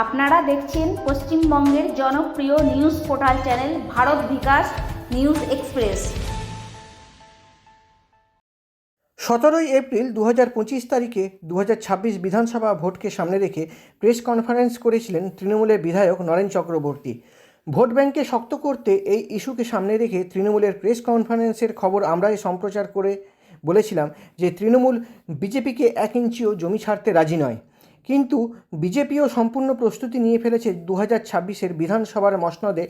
আপনারা দেখছেন পশ্চিমবঙ্গের জনপ্রিয় news portal channel Bharat Bikash News Express. সতেরোই এপ্রিল দু পঁচিশ তারিখে দু হাজার ছাব্বিশ বিধানসভা ভোটকে সামনে রেখে প্রেস কনফারেন্স করেছিলেন তৃণমূলের বিধায়ক নরেন চক্রবর্তী। ভোট ব্যাংকে শক্ত করতে এই ইস্যুকে সামনে রেখে তৃণমূলের প্রেস কনফারেন্সের খবর আমরাই সম্প্রচার করে বলেছিলাম যে তৃণমূল বিজেপিকে এক ইঞ্চিও জমি ছাড়তে রাজি নয়। কিন্তু বিজেপিও সম্পূর্ণ প্রস্তুতি নিয়ে ফেলেছে দু হাজার ছাব্বিশের বিধানসভার মসনদে।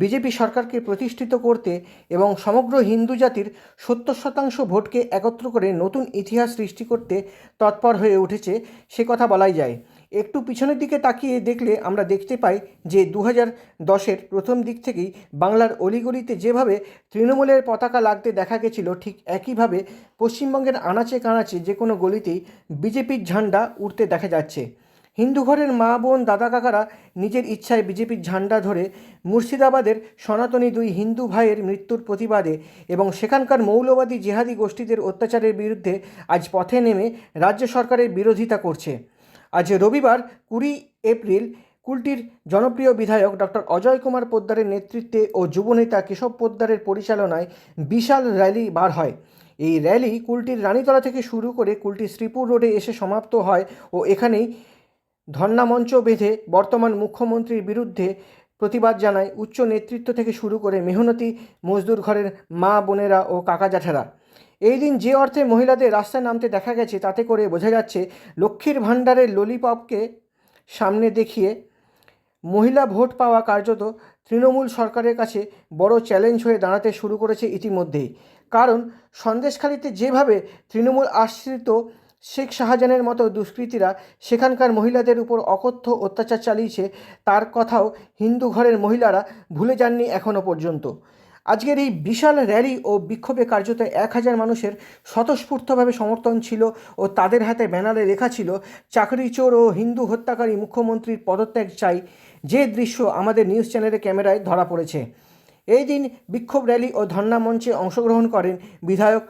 বিজেপি সরকারকে প্রতিষ্ঠিত করতে এবং সমগ্র হিন্দু জাতির সত্তর শতাংশ ভোটকে একত্র করে নতুন ইতিহাস সৃষ্টি করতে তৎপর হয়ে উঠেছে, সে কথা বলাই যায়। একটু পিছনের দিকে তাকিয়ে দেখলে আমরা দেখতে পাই যে দু হাজার দশের প্রথম দিক থেকেই বাংলার অলিগলিতে যেভাবে তৃণমূলের পতাকা লাগতে দেখা গেছিল, ঠিক একইভাবে পশ্চিমবঙ্গের আনাচে কানাচে যে কোনো গলিতেই বিজেপির ঝান্ডা উঠতে দেখা যাচ্ছে। হিন্দু ঘরের মা, বোন, দাদা, কাকারা নিজের ইচ্ছায় বিজেপির ঝান্ডা ধরে মুর্শিদাবাদের সনাতনী দুই হিন্দু ভাইয়ের মৃত্যুর প্রতিবাদে এবং সেখানকার মৌলবাদী জেহাদি গোষ্ঠীদের অত্যাচারের বিরুদ্ধে আজ পথে নেমে রাজ্য সরকারের বিরোধিতা করছে। আজ রবিবার কুড়ি এপ্রিল কুলটির জনপ্রিয় বিধায়ক ডক্টর অজয় কুমার পোদ্দারের নেতৃত্বে ও যুবনেতা কেশব পোদ্দারের পরিচালনায় বিশাল র্যালি বার হয়। এই র্যালি কুলটির রানীতলা থেকে শুরু করে কুলটি শ্রীপুর রোডে এসে সমাপ্ত হয় ও এখানেই ধর্ণা মঞ্চ বেঁধে বর্তমান মুখ্যমন্ত্রীর বিরুদ্ধে প্রতিবাদ জানায় উচ্চ নেতৃত্ব থেকে শুরু করে মেহনতি মজদুর ঘরের মা, বোনেরা ও কাকা জ্যাঠারা। এই দিন যে অর্থে মহিলাদের রাস্তায় নামতে দেখা গেছে, তাতে করে বোঝা যাচ্ছে লক্ষ্মীর ভাণ্ডারের ললিপপকে সামনে দেখিয়ে মহিলা ভোট পাওয়া কার্যত তৃণমূল সরকারের কাছে বড় চ্যালেঞ্জ হয়ে দাঁড়াতে শুরু করেছে ইতিমধ্যেই। কারণ সন্দেশখালিতে যেভাবে তৃণমূল আশ্রিত শেখ শাহজাহানের মতো দুষ্কৃতীরা সেখানকার মহিলাদের উপর অকথ্য অত্যাচার চালিয়েছে, তার কথাও হিন্দু ঘরের মহিলারা ভুলে যাননি এখনও পর্যন্ত। আজকের এই বিশাল র্যালি ও বিক্ষোভে কার্যত এক হাজার মানুষের স্বতঃস্ফূর্তভাবে সমর্থন ছিল ও তাদের হাতে ব্যানারে লেখা ছিল, চাকরি চোর ও হিন্দু হত্যাকারী মুখ্যমন্ত্রীর পদত্যাগ চাই। যে দৃশ্য আমাদের নিউজ চ্যানেলের ক্যামেরায় ধরা পড়েছে। এই দিন বিক্ষোভ র্যালি ও ধর্ণা মঞ্চে অংশগ্রহণ করেন বিধায়ক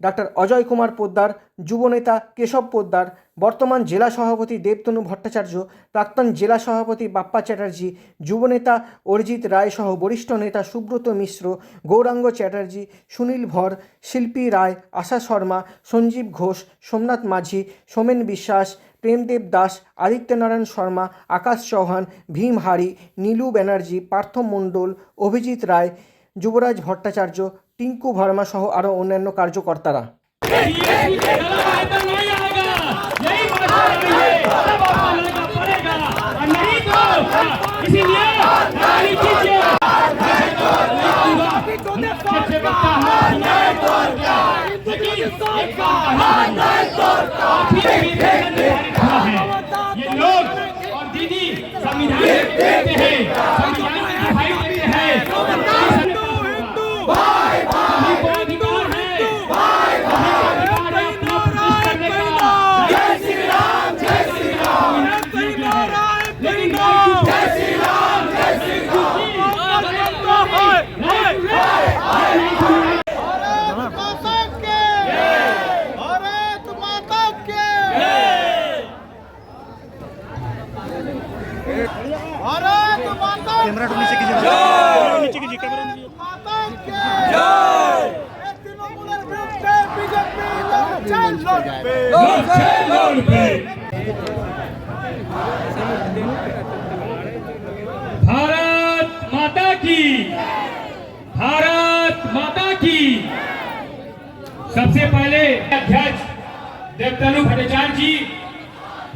ডাক্তার অজয় কুমার পোদ্দার, যুবনেতা কেশব পোদ্দার, বর্তমান জেলা সভাপতি দেবতনু ভট্টাচার্য, প্রাক্তন জেলা সভাপতি বাপ্পা চ্যাটার্জি, যুবনেতা অরিজিৎ রায় সহ বরিষ্ঠ নেতা সুব্রত মিশ্র, গৌরাঙ্গ চ্যাটার্জি, সুনীল ভর, শিল্পী রায়, আশা শর্মা, সঞ্জীব ঘোষ, সোমনাথ মাঝি, সোমেন বিশ্বাস, প্রেমদেব দাস, আদিত্যনারায়ণ শর্মা, আকাশ চৌহান, ভীম হারি, নীলু ব্যানার্জি, পার্থ মণ্ডল, অভিজিৎ রায়, যুবরাজ ভট্টাচার্য টিঙ্কু ভার্মা সহ আরও অন্যান্য কার্যকর্তারা इसीलिए नारी कीजिए सबसे बड़का हार नहीं तोड़ता लेकिन एक का हार नहीं तोड़ता ये लोग और दीदी संविधान देखते हैं भारत माता की, भारत माता की। सबसे पहले अध्यक्ष देवतनु भट्टाचार्य जी,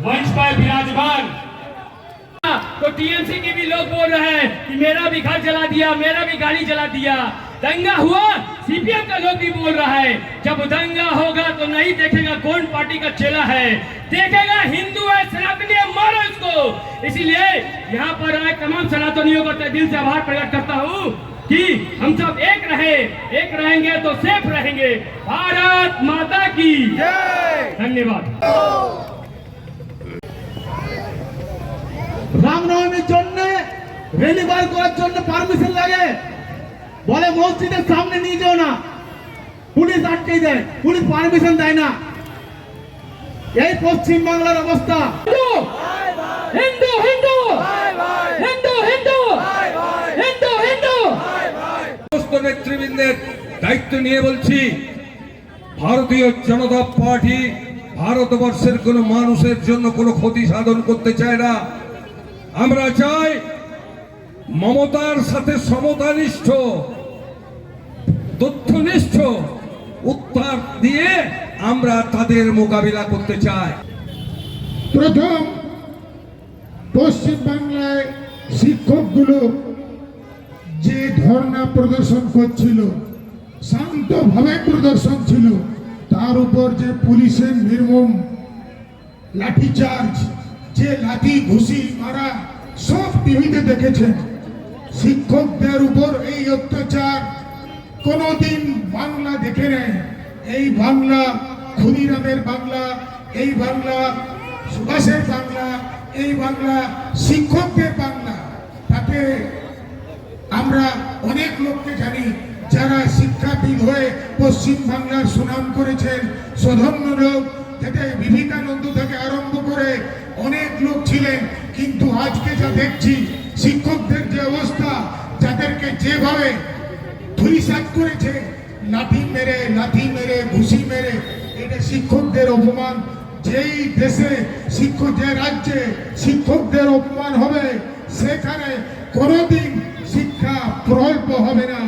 मंच पर विराजमान। तो टीएमसी के भी लोग बोल रहे हैं कि मेरा भी घर जला दिया मेरा भी गाड़ी जला दिया। दंगा हुआ? सीपीएम का लोग भी बोल रहा है। जब दंगा होगा तो नहीं देखेगा कौन पार्टी का चेला है। देखेगा हिंदू है सनातनी है मारो इसको। इसीलिए यहाँ पर आए तमाम सनातनियों का दिल से आभार प्रकट करता हूँ कि हम सब एक रहे। एक रहेंगे तो सेफ़ रहेंगे। भारत माता की। धन्यवाद। রামনবমীর জন্য রেলি বার করার জন্য পারমিশন লাগে। বলে মসজিদের সামনে নিয়ে যাও না। পুলিশ আটকে দেয় পুলিশ পারমিশন দেয় না। এই পশ্চিম বাংলার অবস্থা নেতৃবৃন্দের দায়িত্ব নিয়ে বলছি ভারতীয় জনতা পার্টি ভারতবর্ষের কোনো মানুষের জন্য কোনো ক্ষতি সাধন করতে চায় না। আমরা চাই মমতার সাথে সমতানিষ্ঠ, তথ্যনিষ্ঠ উত্তর দিয়ে আমরা তাদের মোকাবিলা করতে চাই। প্রথম পশ্চিমবাংলায় শিক্ষকগুলো যে ধর্ণা প্রদর্শন করছিল, শান্তভাবে প্রদর্শন ছিল, তার উপর যে পুলিশের নির্মম লাঠিচার্জ যে লাঠি ঘুষি, মারা, সব টিভিতে দেখেছেন। শিক্ষকদের উপর এই অত্যাচার কোনোদিন বাংলা দেখে নেয়। এই বাংলা, ক্ষুদিরামের বাংলা, এই বাংলা, সুভাষের বাংলা, এই বাংলা, শিক্ষকদের বাংলা। তাতে আমরা অনেক লোককে জানি যারা শিক্ষাবিদ হয়ে পশ্চিম বাংলার সুনাম করেছেন সধন্য লোক যাতে বিবেকানন্দ থেকে আরম্ভ করে অনেক লোক ছিলেন, কিন্তু আজকে যা দেখছি, শিক্ষকদের যে অবস্থা, যাদেরকে যেভাবে ধুলিসাত করেছে, লাঠি মেরে লাঠি মেরে, ঘুষি মেরে, এটা শিক্ষকদের অপমান। যেই দেশে শিক্ষক, যে রাজ্যে শিক্ষকদের অপমান হবে, সেখানে কোনোদিন শিক্ষা প্রকল্প হবে না।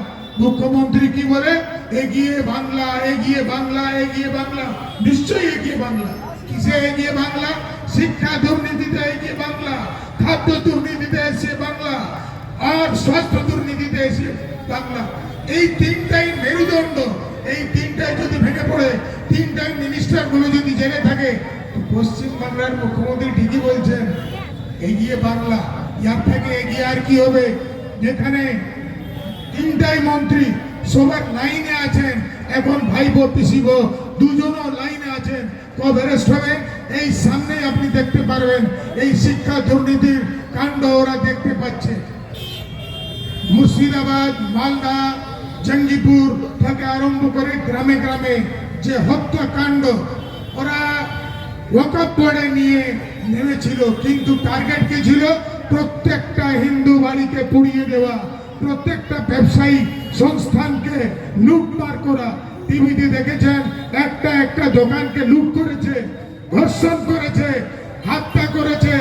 মুখ্যমন্ত্রী কি বলে? এগিয়ে বাংলা এগিয়ে বাংলা এগিয়ে বাংলা। নিশ্চয়ই এগিয়ে বাংলা। কিসে এগিয়ে বাংলা? শিক্ষা দুর্নীতিতে এগিয়ে বাংলা। খাদ্য দুর্নীতিতে এসে বাংলা। আর স্বাস্থ্য দুর্নীতিতে এসে বাংলা। এই তিনটাই মেরুদণ্ড। এই তিনটাই যদি ভেঙে পড়ে, তিনটাই মিনিস্টারগুলো যদি জেনে থাকে, তো পশ্চিম বাংলার মুখ্যমন্ত্রী ঠিকই বলছেন, এগিয়ে বাংলা। ইয়ার থেকে এগিয়ে আর কি হবে? যেখানে তিনটাই মন্ত্রী সবার লাইনে আছেন এখন ভাইবো পিসিবো দুজনও লাইনে আছেন। কভারেস্ট হবে, এই সামনে আপনি দেখতে পারবেন এই শিক্ষা দুর্নীতির কাণ্ড ওরা দেখতে পাচ্ছে। মুর্শিদাবাদ, মালদা, জঙ্গিপুর থেকে আরম্ভ করে গ্রামে গ্রামে যে হত্যাকাণ্ড ওরা বোর্ডে নিয়ে নেমেছিল, কিন্তু টার্গেট কি ছিল? প্রত্যেকটা হিন্দু বাড়িতে পুড়িয়ে দেওয়া, প্রত্যেকটা ব্যবসায়ী সংস্থানকে লুটমার করা। টিভিতে দেখেছেন একটা একটা দোকানকে লুট করেছে ধর্ষণ করেছে হত্যা করেছে।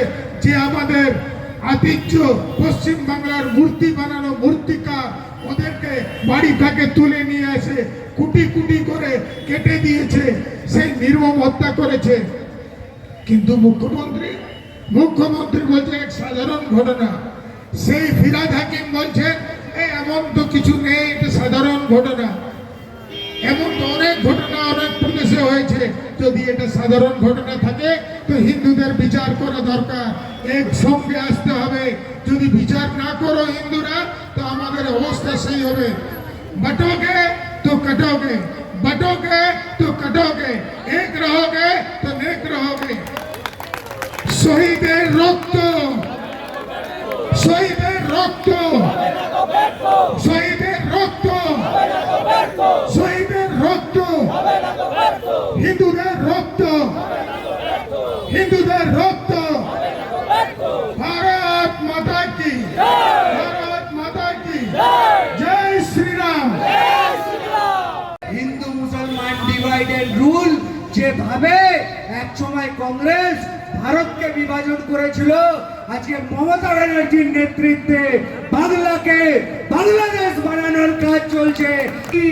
যে আমাদের আতিথ্য পশ্চিম বাংলার মূর্তি বানানো মূর্তিকার ওদেরকে বাড়ি থেকে তুলে নিয়ে এসে কুটি কুটি করে কেটে দিয়েছে। সেই নির্মম হত্যা করেছে। কিন্তু মুখ্যমন্ত্রী মুখ্যমন্ত্রী বলছে এক সাধারণ ঘটনা। সেই ফিরাদ হাকিম বলছেন "এ, এমন তো কিছু নেই, এটা সাধারণ ঘটনা। এমন তো অনেক ঘটনা, অনেক প্রদেশে হয়েছে। যদি এটা সাধারণ ঘটনা থাকে, তো হিন্দুদের বিচার করা দরকার। এক একসঙ্গে আসতে হবে। যদি বিচার না করো হিন্দুরা, তো আমাদের অবস্থা সেই হবে। বাটোগে তো কাটোগে, বাটোগে তো কাটোগে, এক রহোগে তো নেক রহোগে। শহীদের রক্ত হিন্দুদের রক্ত। হিন্দুদের রক্ত। ভারত মাতা কি? ভারত মাতা কি? জয় শ্রীরাম। হিন্দু মুসলমান ডিভাইডেড রুল যেভাবে এক সময় কংগ্রেস ভারতকে বিভাজন করেছিল, আজকে মমতা ব্যানার্জির নেতৃত্বে বাংলাকে বাংলাদেশ বানানোর কাজ চলছে কি,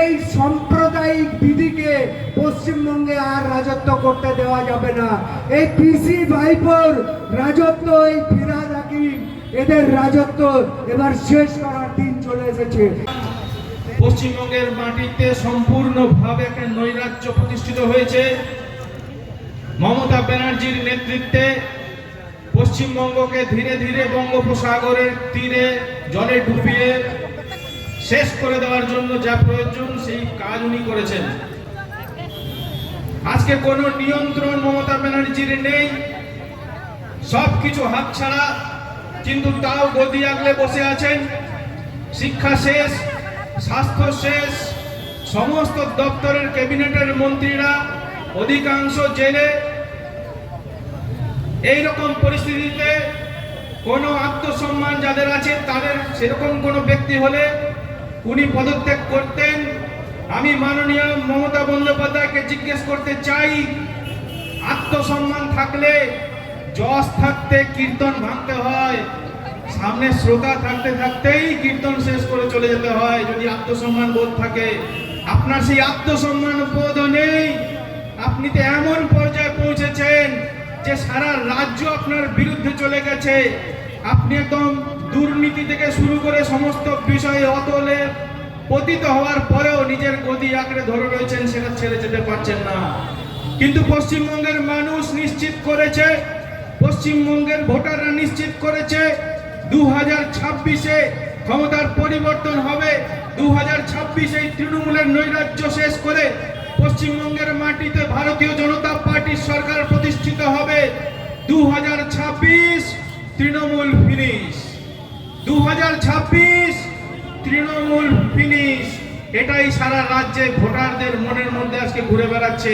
এই সাম্প্রদায়িক বিধিকে পশ্চিমবঙ্গে আর রাজত্ব করতে দেওয়া যাবে না। এই পিসি ভাইপোর রাজত্ব এই ফিরাদ হাকিম এদের রাজত্ব এবার শেষ করার দিন চলে এসেছে। পশ্চিমবঙ্গের মাটিতে সম্পূর্ণভাবে একটা নৈরাজ্য প্রতিষ্ঠিত হয়েছে। মমতা ব্যানার্জির নেতৃত্বে পশ্চিমবঙ্গকে ধীরে ধীরে বঙ্গোপসাগরের তীরে জলে ডুবিয়ে শেষ করে দেওয়ার জন্য যা প্রয়োজন, সেই কাজ উনি করেছেন। আজকে কোনো নিয়ন্ত্রণ মমতা ব্যানার্জির নেই। সবকিছু হাত ছাড়া কিন্তু তাও গদি আগলে বসে আছেন। শিক্ষা শেষ, স্বাস্থ্য শেষ, সমস্ত দপ্তরের ক্যাবিনেটের মন্ত্রীরা, অধিকাংশ জেলে। এই রকম পরিস্থিতিতে কোনো আত্মসম্মান যাদের আছে, তাদের সেরকম কোনো ব্যক্তি হলে উনি পদত্যাগ করতেন। আমি মাননীয় মমতা বন্দ্যোপাধ্যায়কে জিজ্ঞেস করতে চাই, আত্মসম্মান থাকলে যশ থাকতে কীর্তন ভাঙতে হয়, সামনে শ্রোতা থাকতে থাকতেই কীর্তন শেষ করে চলে যেতে হয়, যদি আত্মসম্মান বোধ থাকে। আপনার সেই আত্মসম্মান বোধও নেই। আপনি তো এমন পর্যায়ে পৌঁছেছেন যে সারা রাজ্য আপনার বিরুদ্ধে চলে গেছে। আপনি একদম দুর্নীতি থেকে শুরু করে সমস্ত বিষয়ে অতলে পতিত হওয়ার পরেও নিজের গদি আঁকড়ে ধরে রয়েছেন, সেটা ছেড়ে যেতে পারছেন না। কিন্তু পশ্চিমবঙ্গের মানুষ নিশ্চিত করেছে, পশ্চিমবঙ্গের ভোটাররা নিশ্চিত করেছে দু হাজার ছাব্বিশে ক্ষমতার পরিবর্তন হবে দু হাজার ছাব্বিশে তৃণমূলের নৈরাজ্য শেষ করে পশ্চিমবঙ্গের মাটিতে ভারতীয় জনতা পার্টির সরকার প্রতিষ্ঠিত হবে দু হাজার ছাব্বিশ তৃণমূল ফিনিশ দু হাজার ছাব্বিশ তৃণমূল ফিনিশ এটাই সারা রাজ্যে ভোটারদের মনের মধ্যে আজকে ঘুরে বেড়াচ্ছে।